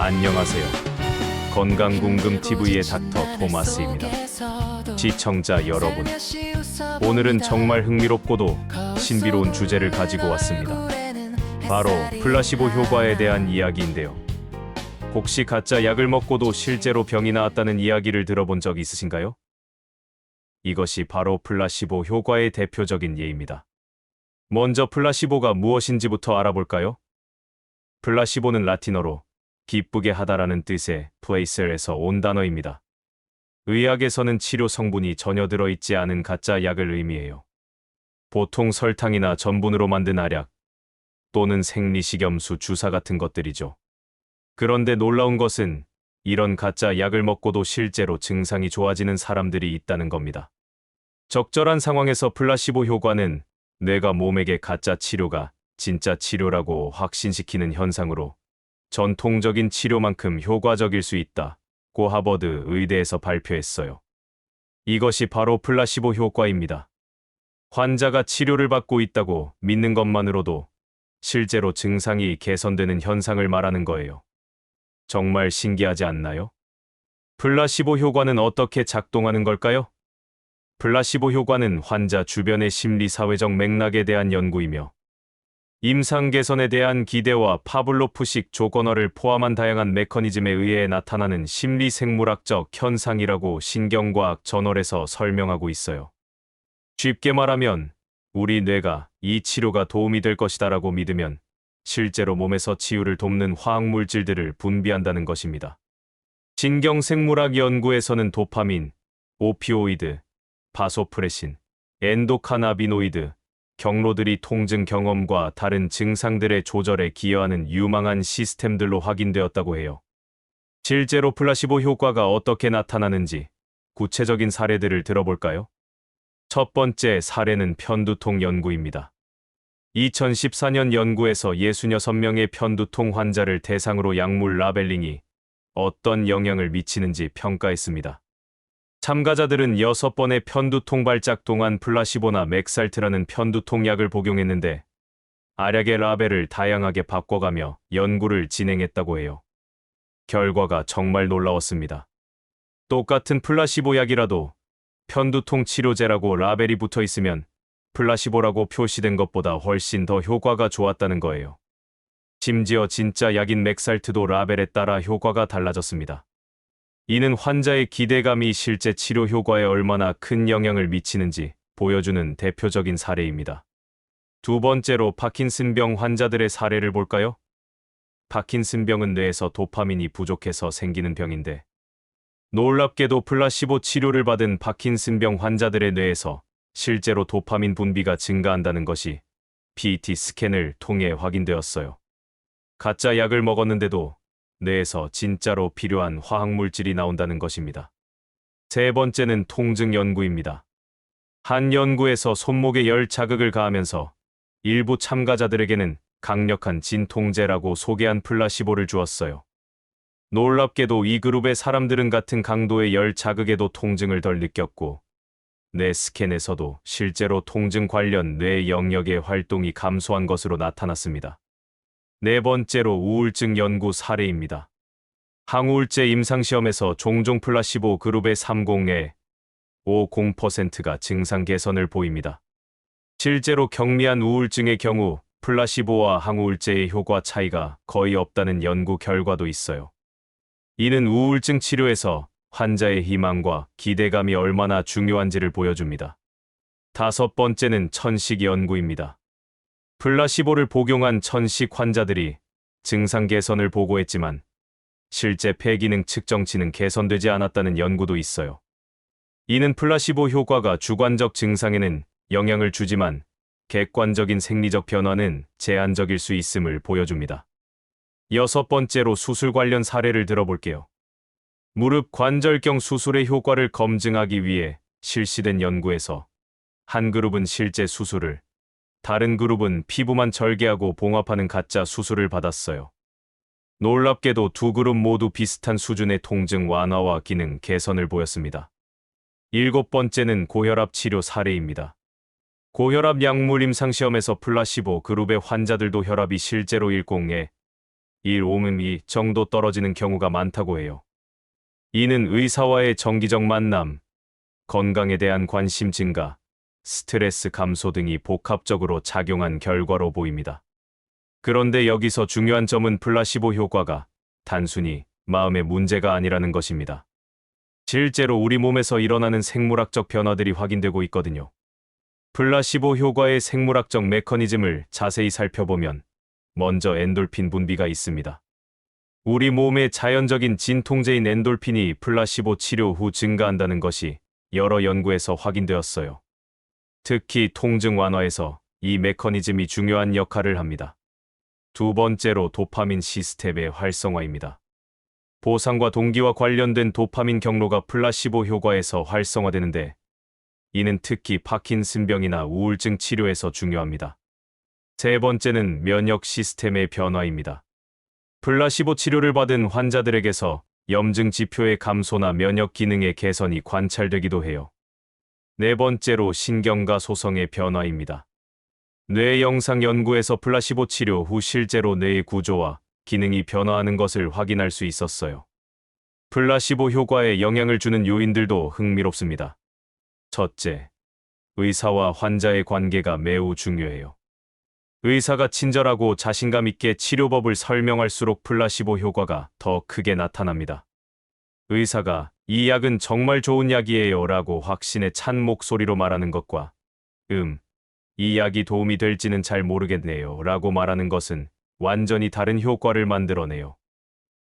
안녕하세요. 건강궁금TV의 닥터 토마스입니다. 시청자 여러분, 오늘은 정말 흥미롭고도 신비로운 주제를 가지고 왔습니다. 바로 플라시보 효과에 대한 이야기인데요. 혹시 가짜 약을 먹고도 실제로 병이 나았다는 이야기를 들어본 적 있으신가요? 이것이 바로 플라시보 효과의 대표적인 예입니다. 먼저 플라시보가 무엇인지부터 알아볼까요? 플라시보는 라틴어로 기쁘게 하다라는 뜻의 플레이셀에서 온 단어입니다. 의학에서는 치료 성분이 전혀 들어있지 않은 가짜 약을 의미해요. 보통 설탕이나 전분으로 만든 알약 또는 생리식염수 주사 같은 것들이죠. 그런데 놀라운 것은 이런 가짜 약을 먹고도 실제로 증상이 좋아지는 사람들이 있다는 겁니다. 적절한 상황에서 플라시보 효과는 뇌가 몸에게 가짜 치료가 진짜 치료라고 확신시키는 현상으로 전통적인 치료만큼 효과적일 수 있다 고 하버드 의대에서 발표했어요. 이것이 바로 플라시보 효과입니다. 환자가 치료를 받고 있다고 믿는 것만으로도 실제로 증상이 개선되는 현상을 말하는 거예요. 정말 신기하지 않나요? 플라시보 효과는 어떻게 작동하는 걸까요? 플라시보 효과는 환자 주변의 심리사회적 맥락에 대한 연구이며 임상 개선에 대한 기대와 파블로프식 조건어를 포함한 다양한 메커니즘에 의해 나타나는 심리생물학적 현상이라고 신경과학 저널에서 설명하고 있어요. 쉽게 말하면 우리 뇌가 이 치료가 도움이 될 것이다 라고 믿으면 실제로 몸에서 치유를 돕는 화학물질들을 분비한다는 것입니다. 신경생물학 연구에서는 도파민, 오피오이드, 바소프레신, 엔도카나비노이드, 경로들이 통증 경험과 다른 증상들의 조절에 기여하는 유망한 시스템들로 확인되었다고 해요. 실제로 플라시보 효과가 어떻게 나타나는지 구체적인 사례들을 들어볼까요? 첫 번째 사례는 편두통 연구입니다. 2014년 연구에서 66명의 편두통 환자를 대상으로 약물 라벨링이 어떤 영향을 미치는지 평가했습니다. 참가자들은 6번의 편두통 발작 동안 플라시보나 맥살트라는 편두통 약을 복용했는데 알약의 라벨을 다양하게 바꿔가며 연구를 진행했다고 해요. 결과가 정말 놀라웠습니다. 똑같은 플라시보 약이라도 편두통 치료제라고 라벨이 붙어 있으면 플라시보라고 표시된 것보다 훨씬 더 효과가 좋았다는 거예요. 심지어 진짜 약인 맥살트도 라벨에 따라 효과가 달라졌습니다. 이는 환자의 기대감이 실제 치료 효과에 얼마나 큰 영향을 미치는지 보여주는 대표적인 사례입니다. 두 번째로 파킨슨병 환자들의 사례를 볼까요? 파킨슨병은 뇌에서 도파민이 부족해서 생기는 병인데 놀랍게도 플라시보 치료를 받은 파킨슨병 환자들의 뇌에서 실제로 도파민 분비가 증가한다는 것이 PET 스캔을 통해 확인되었어요. 가짜 약을 먹었는데도 뇌에서 진짜로 필요한 화학물질이 나온다는 것입니다. 세 번째는 통증 연구입니다. 한 연구에서 손목에 열 자극을 가하면서 일부 참가자들에게는 강력한 진통제라고 소개한 플라시보를 주었어요. 놀랍게도 이 그룹의 사람들은 같은 강도의 열 자극에도 통증을 덜 느꼈고 뇌 스캔에서도 실제로 통증 관련 뇌 영역의 활동이 감소한 것으로 나타났습니다. 네 번째로 우울증 연구 사례입니다. 항우울제 임상시험에서 종종 플라시보 그룹의 30에 50%가 증상 개선을 보입니다. 실제로 경미한 우울증의 경우 플라시보와 항우울제의 효과 차이가 거의 없다는 연구 결과도 있어요. 이는 우울증 치료에서 환자의 희망과 기대감이 얼마나 중요한지를 보여줍니다. 다섯 번째는 천식 연구입니다. 플라시보를 복용한 천식 환자들이 증상 개선을 보고했지만 실제 폐기능 측정치는 개선되지 않았다는 연구도 있어요. 이는 플라시보 효과가 주관적 증상에는 영향을 주지만 객관적인 생리적 변화는 제한적일 수 있음을 보여줍니다. 여섯 번째로 수술 관련 사례를 들어볼게요. 무릎 관절경 수술의 효과를 검증하기 위해 실시된 연구에서 한 그룹은 실제 수술을, 다른 그룹은 피부만 절개하고 봉합하는 가짜 수술을 받았어요. 놀랍게도 두 그룹 모두 비슷한 수준의 통증 완화와 기능 개선을 보였습니다. 일곱 번째는 고혈압 치료 사례입니다. 고혈압 약물 임상시험에서 플라시보 그룹의 환자들도 혈압이 실제로 1공에 1 5mm 정도 떨어지는 경우가 많다고 해요. 이는 의사와의 정기적 만남, 건강에 대한 관심 증가, 스트레스 감소 등이 복합적으로 작용한 결과로 보입니다. 그런데 여기서 중요한 점은 플라시보 효과가 단순히 마음의 문제가 아니라는 것입니다. 실제로 우리 몸에서 일어나는 생물학적 변화들이 확인되고 있거든요. 플라시보 효과의 생물학적 메커니즘을 자세히 살펴보면 먼저 엔돌핀 분비가 있습니다. 우리 몸의 자연적인 진통제인 엔돌핀이 플라시보 치료 후 증가한다는 것이 여러 연구에서 확인되었어요. 특히 통증 완화에서 이 메커니즘이 중요한 역할을 합니다. 두 번째로 도파민 시스템의 활성화입니다. 보상과 동기와 관련된 도파민 경로가 플라시보 효과에서 활성화되는데 이는 특히 파킨슨병이나 우울증 치료에서 중요합니다. 세 번째는 면역 시스템의 변화입니다. 플라시보 치료를 받은 환자들에게서 염증 지표의 감소나 면역 기능의 개선이 관찰되기도 해요. 네 번째로 신경과 소성의 변화입니다. 뇌 영상 연구에서 플라시보 치료 후 실제로 뇌의 구조와 기능이 변화하는 것을 확인할 수 있었어요. 플라시보 효과에 영향을 주는 요인들도 흥미롭습니다. 첫째, 의사와 환자의 관계가 매우 중요해요. 의사가 친절하고 자신감 있게 치료법을 설명할수록 플라시보 효과가 더 크게 나타납니다. 의사가 이 약은 정말 좋은 약이에요 라고 확신에 찬 목소리로 말하는 것과 음, 이 약이 도움이 될지는 잘 모르겠네요 라고 말하는 것은 완전히 다른 효과를 만들어내요.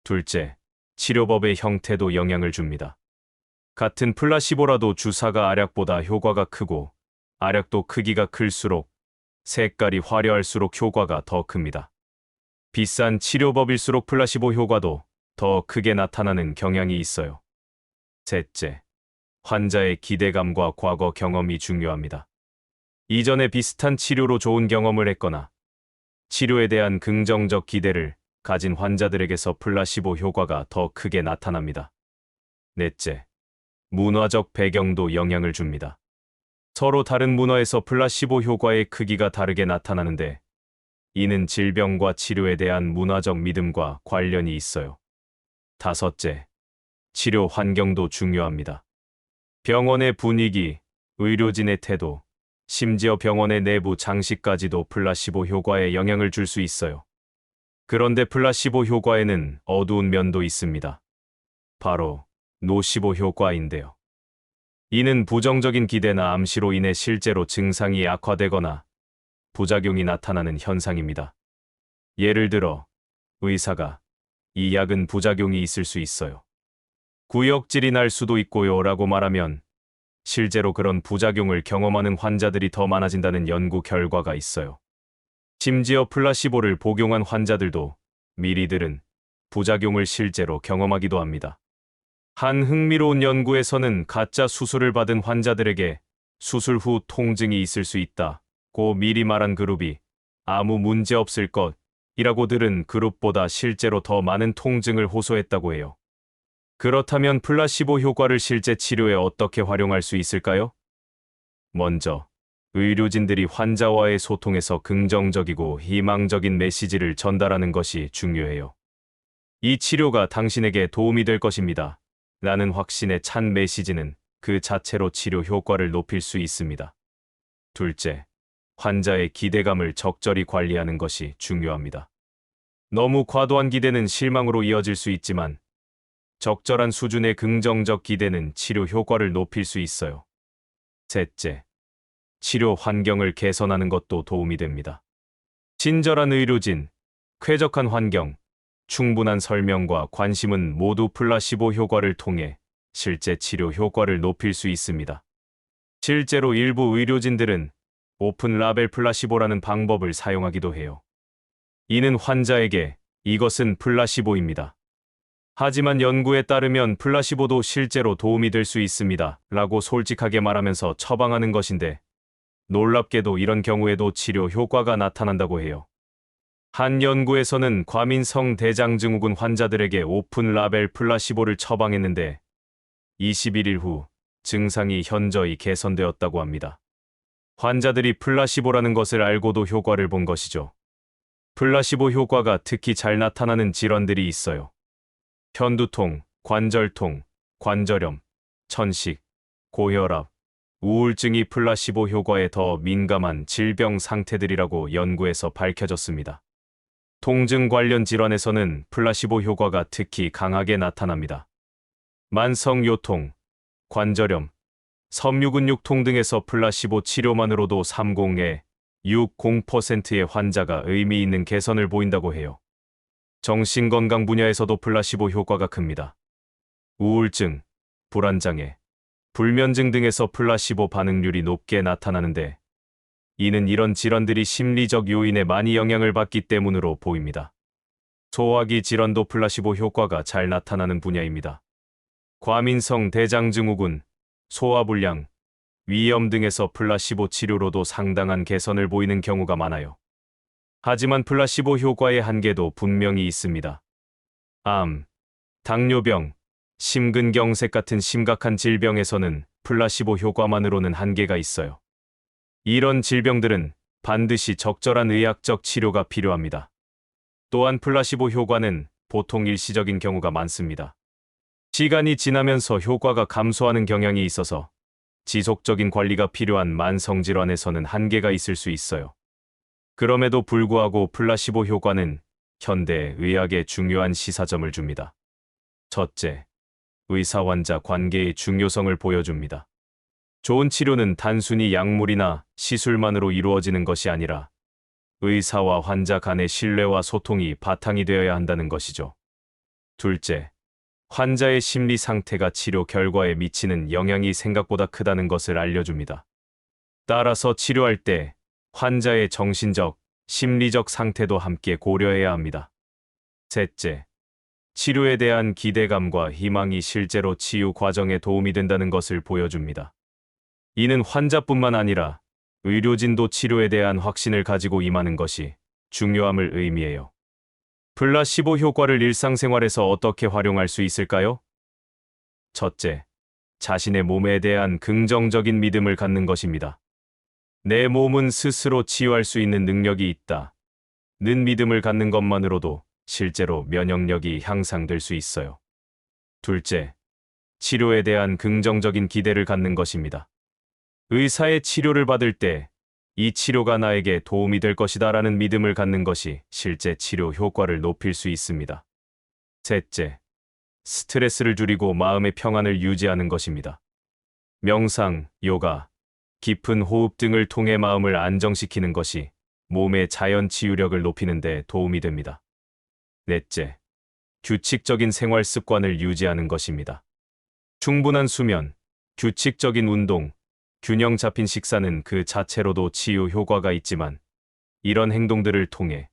둘째, 치료법의 형태도 영향을 줍니다. 같은 플라시보라도 주사가 알약보다 효과가 크고 알약도 크기가 클수록 색깔이 화려할수록 효과가 더 큽니다. 비싼 치료법일수록 플라시보 효과도 더 크게 나타나는 경향이 있어요. 셋째, 환자의 기대감과 과거 경험이 중요합니다. 이전에 비슷한 치료로 좋은 경험을 했거나 치료에 대한 긍정적 기대를 가진 환자들에게서 플라시보 효과가 더 크게 나타납니다. 넷째, 문화적 배경도 영향을 줍니다. 서로 다른 문화에서 플라시보 효과의 크기가 다르게 나타나는데 이는 질병과 치료에 대한 문화적 믿음과 관련이 있어요. 다섯째, 치료 환경도 중요합니다. 병원의 분위기, 의료진의 태도, 심지어 병원의 내부 장식까지도 플라시보 효과에 영향을 줄 수 있어요. 그런데 플라시보 효과에는 어두운 면도 있습니다. 바로 노시보 효과인데요. 이는 부정적인 기대나 암시로 인해 실제로 증상이 악화되거나 부작용이 나타나는 현상입니다. 예를 들어, 의사가 이 약은 부작용이 있을 수 있어요. 구역질이 날 수도 있고요 라고 말하면 실제로 그런 부작용을 경험하는 환자들이 더 많아진다는 연구 결과가 있어요. 심지어 플라시보를 복용한 환자들도 미리 들은 부작용을 실제로 경험하기도 합니다. 한 흥미로운 연구에서는 가짜 수술을 받은 환자들에게 수술 후 통증이 있을 수 있다고 미리 말한 그룹이 아무 문제 없을 것이라고 들은 그룹보다 실제로 더 많은 통증을 호소했다고 해요. 그렇다면 플라시보 효과를 실제 치료에 어떻게 활용할 수 있을까요? 먼저, 의료진들이 환자와의 소통에서 긍정적이고 희망적인 메시지를 전달하는 것이 중요해요. 이 치료가 당신에게 도움이 될 것입니다. 라는 확신에 찬 메시지는 그 자체로 치료 효과를 높일 수 있습니다. 둘째, 환자의 기대감을 적절히 관리하는 것이 중요합니다. 너무 과도한 기대는 실망으로 이어질 수 있지만 적절한 수준의 긍정적 기대는 치료 효과를 높일 수 있어요. 셋째, 치료 환경을 개선하는 것도 도움이 됩니다. 친절한 의료진, 쾌적한 환경, 충분한 설명과 관심은 모두 플라시보 효과를 통해 실제 치료 효과를 높일 수 있습니다. 실제로 일부 의료진들은 오픈 라벨 플라시보라는 방법을 사용하기도 해요. 이는 환자에게 이것은 플라시보입니다. 하지만 연구에 따르면 플라시보도 실제로 도움이 될 수 있습니다. 라고 솔직하게 말하면서 처방하는 것인데 놀랍게도 이런 경우에도 치료 효과가 나타난다고 해요. 한 연구에서는 과민성 대장증후군 환자들에게 오픈 라벨 플라시보를 처방했는데 21일 후 증상이 현저히 개선되었다고 합니다. 환자들이 플라시보라는 것을 알고도 효과를 본 것이죠. 플라시보 효과가 특히 잘 나타나는 질환들이 있어요. 현두통, 관절통, 관절염, 천식, 고혈압, 우울증이 플라시보 효과에 더 민감한 질병 상태들이라고 연구에서 밝혀졌습니다. 통증 관련 질환에서는 플라시보 효과가 특히 강하게 나타납니다. 만성 요통, 관절염, 섬유근육통 등에서 플라시보 치료만으로도 30에 60%의 환자가 의미 있는 개선을 보인다고 해요. 정신건강 분야에서도 플라시보 효과가 큽니다. 우울증, 불안장애, 불면증 등에서 플라시보 반응률이 높게 나타나는데 이는 이런 질환들이 심리적 요인에 많이 영향을 받기 때문으로 보입니다. 소화기 질환도 플라시보 효과가 잘 나타나는 분야입니다. 과민성 대장증후군, 소화불량, 위염 등에서 플라시보 치료로도 상당한 개선을 보이는 경우가 많아요. 하지만 플라시보 효과의 한계도 분명히 있습니다. 암, 당뇨병, 심근경색 같은 심각한 질병에서는 플라시보 효과만으로는 한계가 있어요. 이런 질병들은 반드시 적절한 의학적 치료가 필요합니다. 또한 플라시보 효과는 보통 일시적인 경우가 많습니다. 시간이 지나면서 효과가 감소하는 경향이 있어서 지속적인 관리가 필요한 만성질환에서는 한계가 있을 수 있어요. 그럼에도 불구하고 플라시보 효과는 현대 의학에 중요한 시사점을 줍니다. 첫째, 의사 환자 관계의 중요성을 보여줍니다. 좋은 치료는 단순히 약물이나 시술만으로 이루어지는 것이 아니라 의사와 환자 간의 신뢰와 소통이 바탕이 되어야 한다는 것이죠. 둘째, 환자의 심리 상태가 치료 결과에 미치는 영향이 생각보다 크다는 것을 알려줍니다. 따라서 치료할 때 환자의 정신적, 심리적 상태도 함께 고려해야 합니다. 셋째, 치료에 대한 기대감과 희망이 실제로 치유 과정에 도움이 된다는 것을 보여줍니다. 이는 환자뿐만 아니라 의료진도 치료에 대한 확신을 가지고 임하는 것이 중요함을 의미해요. 플라시보 효과를 일상생활에서 어떻게 활용할 수 있을까요? 첫째, 자신의 몸에 대한 긍정적인 믿음을 갖는 것입니다. 내 몸은 스스로 치유할 수 있는 능력이 있다. 는 믿음을 갖는 것만으로도 실제로 면역력이 향상될 수 있어요. 둘째, 치료에 대한 긍정적인 기대를 갖는 것입니다. 의사의 치료를 받을 때 이 치료가 나에게 도움이 될 것이다 라는 믿음을 갖는 것이 실제 치료 효과를 높일 수 있습니다. 셋째, 스트레스를 줄이고 마음의 평안을 유지하는 것입니다. 명상, 요가, 깊은 호흡 등을 통해 마음을 안정시키는 것이 몸의 자연 치유력을 높이는 데 도움이 됩니다. 넷째, 규칙적인 생활 습관을 유지하는 것입니다. 충분한 수면, 규칙적인 운동, 균형 잡힌 식사는 그 자체로도 치유 효과가 있지만 이런 행동들을 통해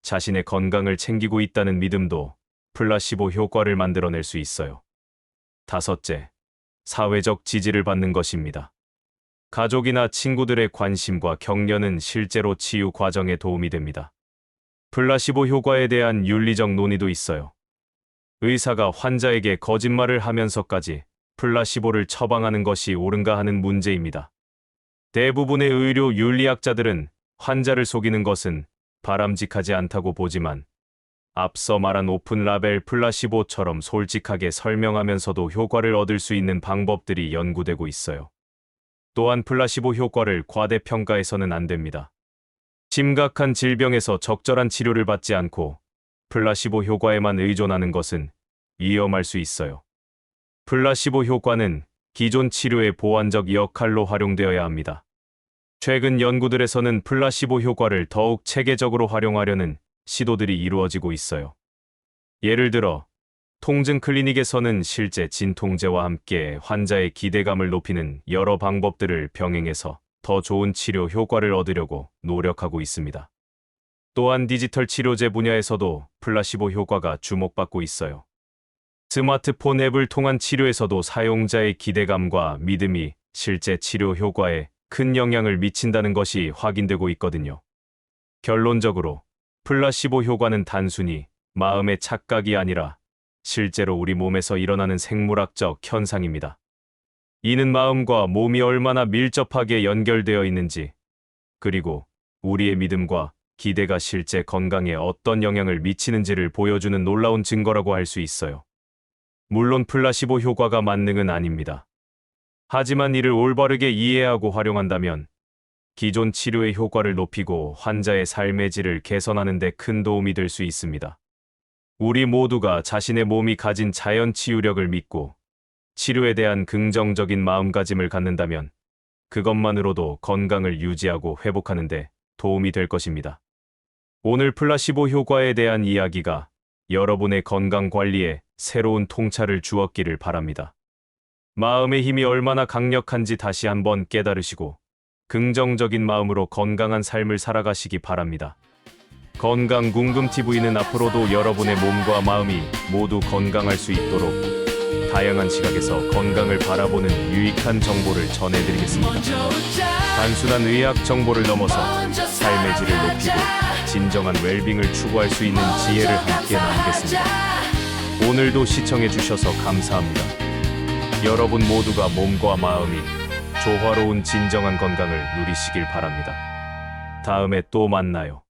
자신의 건강을 챙기고 있다는 믿음도 플라시보 효과를 만들어낼 수 있어요. 다섯째, 사회적 지지를 받는 것입니다. 가족이나 친구들의 관심과 격려는 실제로 치유 과정에 도움이 됩니다. 플라시보 효과에 대한 윤리적 논의도 있어요. 의사가 환자에게 거짓말을 하면서까지 플라시보를 처방하는 것이 옳은가 하는 문제입니다. 대부분의 의료 윤리학자들은 환자를 속이는 것은 바람직하지 않다고 보지만 앞서 말한 오픈 라벨 플라시보처럼 솔직하게 설명하면서도 효과를 얻을 수 있는 방법들이 연구되고 있어요. 또한 플라시보 효과를 과대평가해서는 안 됩니다. 심각한 질병에서 적절한 치료를 받지 않고 플라시보 효과에만 의존하는 것은 위험할 수 있어요. 플라시보 효과는 기존 치료의 보완적 역할로 활용되어야 합니다. 최근 연구들에서는 플라시보 효과를 더욱 체계적으로 활용하려는 시도들이 이루어지고 있어요. 예를 들어, 통증 클리닉에서는 실제 진통제와 함께 환자의 기대감을 높이는 여러 방법들을 병행해서 더 좋은 치료 효과를 얻으려고 노력하고 있습니다. 또한 디지털 치료제 분야에서도 플라시보 효과가 주목받고 있어요. 스마트폰 앱을 통한 치료에서도 사용자의 기대감과 믿음이 실제 치료 효과에 큰 영향을 미친다는 것이 확인되고 있거든요. 결론적으로 플라시보 효과는 단순히 마음의 착각이 아니라 실제로 우리 몸에서 일어나는 생물학적 현상입니다. 이는 마음과 몸이 얼마나 밀접하게 연결되어 있는지, 그리고 우리의 믿음과 기대가 실제 건강에 어떤 영향을 미치는지를 보여주는 놀라운 증거라고 할 수 있어요. 물론 플라시보 효과가 만능은 아닙니다. 하지만 이를 올바르게 이해하고 활용한다면 기존 치료의 효과를 높이고 환자의 삶의 질을 개선하는 데 큰 도움이 될 수 있습니다. 우리 모두가 자신의 몸이 가진 자연 치유력을 믿고 치료에 대한 긍정적인 마음가짐을 갖는다면 그것만으로도 건강을 유지하고 회복하는데 도움이 될 것입니다. 오늘 플라시보 효과에 대한 이야기가 여러분의 건강 관리에 새로운 통찰을 주었기를 바랍니다. 마음의 힘이 얼마나 강력한지 다시 한번 깨달으시고 긍정적인 마음으로 건강한 삶을 살아가시기 바랍니다. 건강 궁금 TV는 앞으로도 여러분의 몸과 마음이 모두 건강할 수 있도록 다양한 시각에서 건강을 바라보는 유익한 정보를 전해드리겠습니다. 단순한 의학 정보를 넘어서 삶의 질을 높이고 진정한 웰빙을 추구할 수 있는 지혜를 함께 나누겠습니다. 오늘도 시청해 주셔서 감사합니다. 여러분 모두가 몸과 마음이 조화로운 진정한 건강을 누리시길 바랍니다. 다음에 또 만나요.